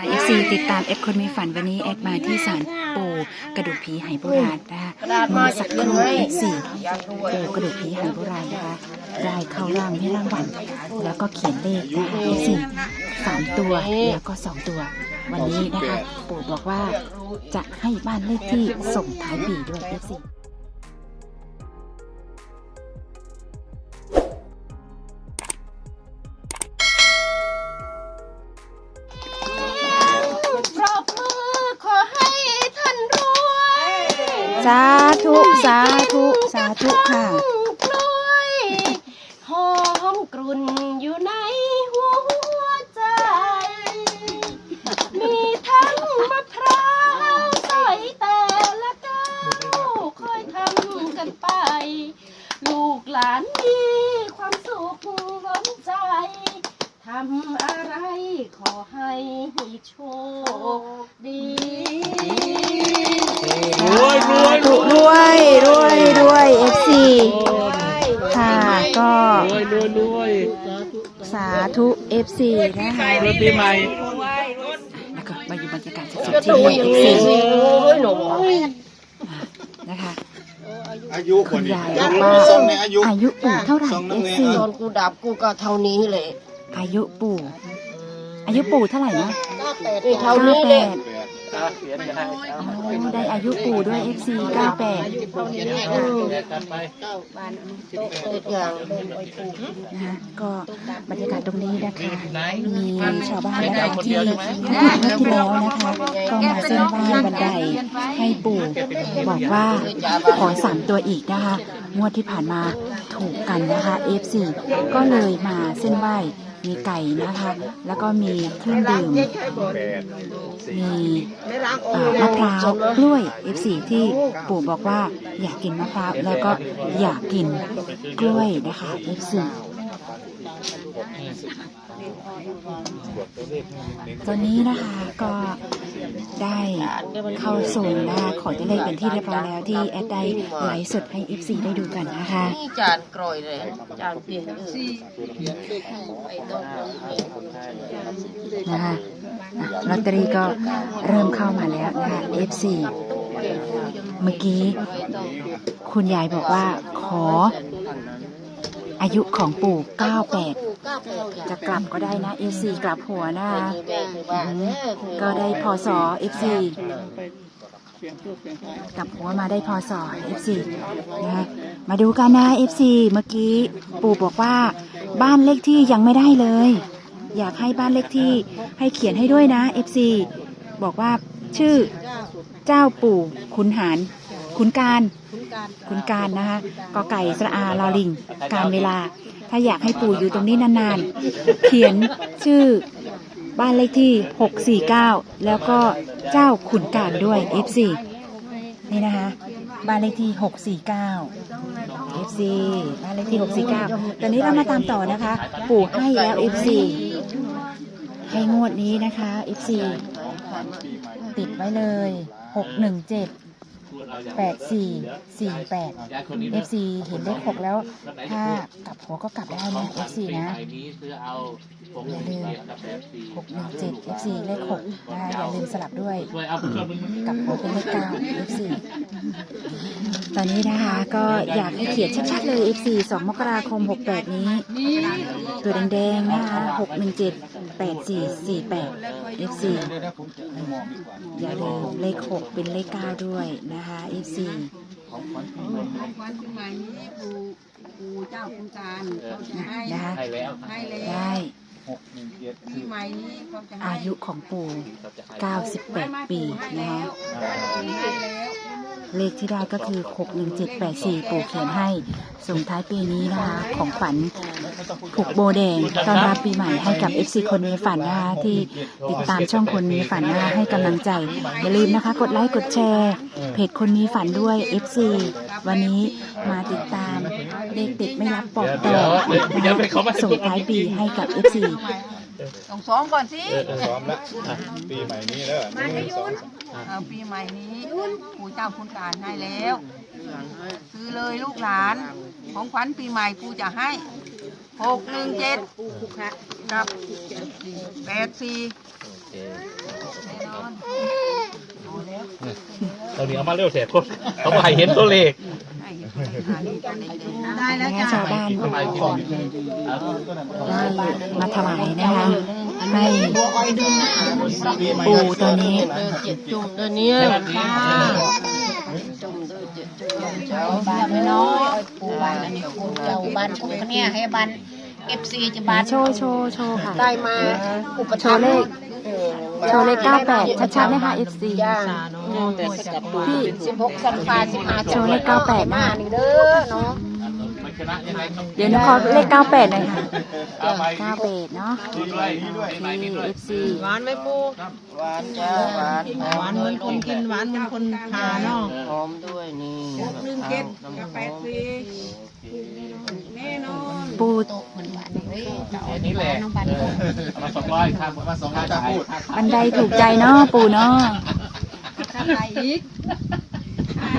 ค่ะ FC ติดตามแอดคนมีฝันวันนี้แอดมาที่ศาลปู่กระดูกผีไหโบราณนะคะเมื่อสักครู่ FC ปู่กระดูกผีไหโบราณนะคะได้เข้าร่างให้รางวัลแล้วก็เขียนเลขนะคะ FC สามตัวแล้วก็สองตัว วันนี้นะคะ ปู่บอกว่าจะให้บ้านเลขที่ส่งท้ายปีด้วย FC าธุสาธุสาธุค่ะกล้วยหอมกรุ่นอยู่ในหัวใจ มีทั้งมะพร้าวสอยแต่ละก้าวคอยทำกันไป ลูกหลานมีความสุขล้นใจทำอะไรขอให้โชคดี รวยรวยร ร วย วยรวยรวย FC ค่ะก็ รวยรวยรวย สาธุ FC นะคะรวยปีใหม่แล้วก็มาอยู่บรรยากาศสดๆที่นี่ FC นะคะอายุคคุนณนี้ยายอาบอกยุว่าส่งในอายุอายุปู่เท่าไหร่ส่งน้อง FC เนี่ยตอนกูดับกูก็เท่านี้เลยอายุปู่ อายุปู่เท่าไหร่นะนี่เท่านี้เลย ได้อายุปู่ด้วย FC 98อืมกันไปติดอนะคะก็บรรยากาศตรงนี้นะคะ มีชาวบ้านนะคะที่เมื่อที่แล้วนะคะ ก็มาเส้นไหว้บันไดให้ปู่บอกว่าขอสามตัวอีกนะคะงวดที่ผ่านมาถูกกันนะคะ F4 ก็เลยมาเส้นไหว้ มีไก่นะคะ แล้วก็มีเครื่องดื่ม มีมะพร้าวกล้วย F4 ที่ปู่บอกว่าอยากกินมะพร้าวแล้วก็อยากกินกล้วยนะคะ F4 ตอนนี้นะคะก็ได้เข้าสู่นะคะขอตัวเลขเป็นที่เรียบร้อยแล้วที่แอดได้ไลฟ์สดให้ F4 ได้ดูกันนะคะนี่จานกรอยเลยจานเปลี่ยนเออนะคะอะลอตเตอรี่ก็เริ่มเข้ามาแล้วนะคะ F4 เมื่อกี้ คุณยายบอกว่าขออายุของปู่ 98 จะกลับก็ได้นะ F4 กลับหัวนะคะก็ได้พศ F4 กลับหัวมาได้พศ F4 นะคะมาดูกันนะ F4 เมื่อกี้ปู่บอกว่า บ้านเลขที่ยังไม่ได้เลย อยากให้บ้านเลขที่ให้เขียนให้ด้วยนะ FC บอกว่าชื่อเจ้าปู่ขุนหารขุนการขุนการนะคะกอไก่สระอาลอลิง การเวลา ถ้าอยากให้ปู่อยู่ตรงนี้นานๆ เขียนชื่อบ้านเลขที่ 649 แล้วก็เจ้าขุนการด้วย FC นี่นะคะ บ้านเลขที่ 649 FC บ้านเลขที่ 649 ตอนนี้เรามาตามต่อนะคะ ปู่ให้แล้ว FC ให้งวดนี้นะคะ FC ติดไว้เลย 617 8448 FC เห็นเลข6แล้ว ถ้ากลับหัวก็กลับได้นะ FC นะใบนี้ซื้อเอาผงอย่าลืมกับแบบสี่617 FC เลข6นะคะอย่าลืมสลับด้วยช่วยเอาเพื่อนมึงกับหัวเป็นเลขเก้า F4 ตอนนี้นะคะก็อยากให้เขียนชัดๆเลย F4 2มกราคม 68 นี้ ตัวแดงๆนะคะ617 8448 F4 อย่าลืมเลข6เป็นเลข9ด้วยนะคะ F4 ของขวัญปีใหม่นี้ปู่ปู่เจ้าคุณการเขาจะให้นะคะให้แล้วให้แล้ได้วปีใหม่นี้เขาจะให้อายุของปู่98 ปีนะคะให้แล้ว เลขที่ได้ก็คือ 61784 ปู่เขียนให้ส่งท้ายปีนี้นะคะ ของฝัน ผูกโบแดงตอนรับปีใหม่ให้กับ FC คนมีฝันนะคะที่ติดตามช่องคนมีฝันนะคะให้กำลังใจ อย่าลืมนะคะ กดไลค์กดแชร์ เพจคนมีฝันด้วย FC วันนี้มาติดตามเลขเด็ดไม่รับปอกต่อนะคะส่งท้ายปีให้กับ FC ต้องซ้อมก่อนสิพร้อมแล้วปีใหม่นี้แล้วมาให้ยุนเอาปีใหม่นี้ปู่เจ้าคุณการให้แล้ว ซื้อเลยลูกหลาน ของขวัญปีใหม่ปู่จะให้ หกหนึ่งเจ็ดกับแปดสี่เคตอนนี้เอามาเร็วเสียคนเขาไปเห็นตัวเลขได้แล้วจ้ชาวบ้านรได้มาถวายนะคะให้ปูตัวนี้เจ็ดจุดตัวนี้ บ้านน้อยปูบ้านอันนี้ปูเจ้าบ้านคุณเนี่ยให้บ้านเอฟซีจะบ้านโชว์โชว์โชว์ค่ะ ได้มาอุปโชถัมว์เลขโชว์เลข98 ชัดๆนะคะ FC ย่างพี่สิบหกสัมภาสิบห้าโชว์เลข98มาหนึ่งเด้อเนาะ ชนะยังไงต้องเดี๋ยวหนูขอเลข98หน่อยค่ะเอาไป98เนาะดีด้วยดีด้วยดีที่ด้วย FC หวานไหมปูหวานจ้าหวานหวานเหมือนคนกินหวานเหมือนคนทานเนาะหอมด้วยนี่หนึ่งเจ็ดกับแปดสี่แน่นอนปูโตเหมือนบ้านเฮ้ยแค่นี้แหละเออเอามาสองร้อยค่ามาสองร้อยขายค่าขายบันไดถูกใจเนาะปูเนาะ ใครอีก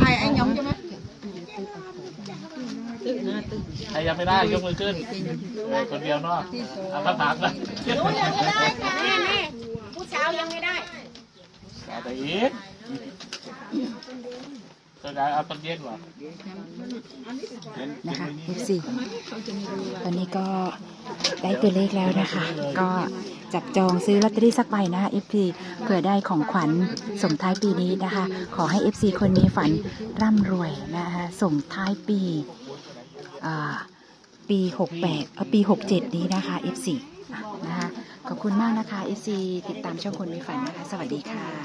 ใครไอ้หยองใช่ไหมตึกนะตึก ใครยังไม่ได้ยกมือขึ้นเออคนเดียวเนาะเอามาถามนะผู้สาวยังไม่ได้เอาแต่อีกเจอกันเอาตอนเย็นเหรอนะคะ FC ตอนนี้ก็ได้ตัวเลขแล้วนะคะ ก็จับจองซื้อลอตเตอรี่สักใบนะคะ FC เผื่อได้ของขวัญส่งท้ายปีนี้นะคะ ขอให้ FC คนมีฝันร่ำรวยนะคะ ส่งท้ายปีอ่า ปี 68เอ่อปี 67 นี้นะคะ FC อ่นะคะขอบคุณมากนะคะ FC ติดตามช่องคนมีฝันนะคะ สวัสดีค่ะ